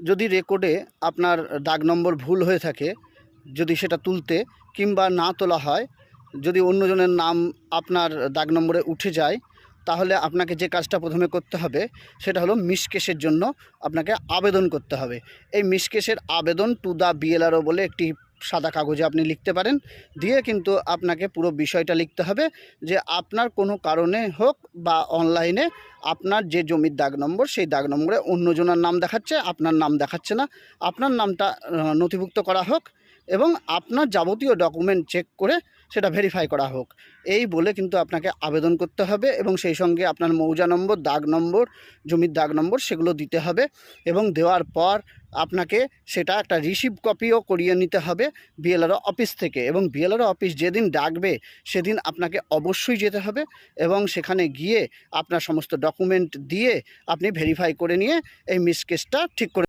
যদি রেকর্ডে আপনার দাগ নম্বর ভুল হয়ে থাকে, যদি সেটা তুলতে কিংবা না তোলা হয়, যদি অন্যজনের নাম আপনার দাগ নম্বরে উঠে যায়, তাহলে আপনাকে যে কাজটা প্রথমে করতে হবে, সেটা হলো মিসকেসের জন্য আপনাকে আবেদন করতে হবে। এই মিসকেসের আবেদন টু দ্য বিএলআরও বলে একটি সাদা কাগজে আপনি লিখতে পারেন। দিয়ে কিন্তু আপনাকে পুরো বিষয়টা লিখতে হবে যে আপনার কোনো কারণে হোক বা অনলাইনে আপনার যে জমির দাগ নম্বর, সেই দাগ নম্বরে অন্যজনের নাম দেখাচ্ছে, আপনার নাম দেখাচ্ছে না। আপনার নামটা নথিভুক্ত করা হোক এবং আপনার যাবতীয় ডকুমেন্ট চেক করে সেটা ভেরিফাই করা হোক। এই বলে কিন্তু আপনাকে আবেদন করতে হবে এবং সেই সঙ্গে আপনার মৌজা নম্বর, দাগ নম্বর, জমির দাগ নম্বর সেগুলো দিতে হবে এবং দেওয়ার পর আপনাকে সেটা একটা রিসিভ কপিও করিয়ে নিতে হবে বিএলআরও অফিস থেকে এবং বিএলআরও অফিস যেদিন ডাকবে সেদিন আপনাকে অবশ্যই যেতে হবে এবং সেখানে গিয়ে আপনার সমস্ত ডকুমেন্ট দিয়ে আপনি ভেরিফাই করে নিয়ে এই মিসকেসটা ঠিক করে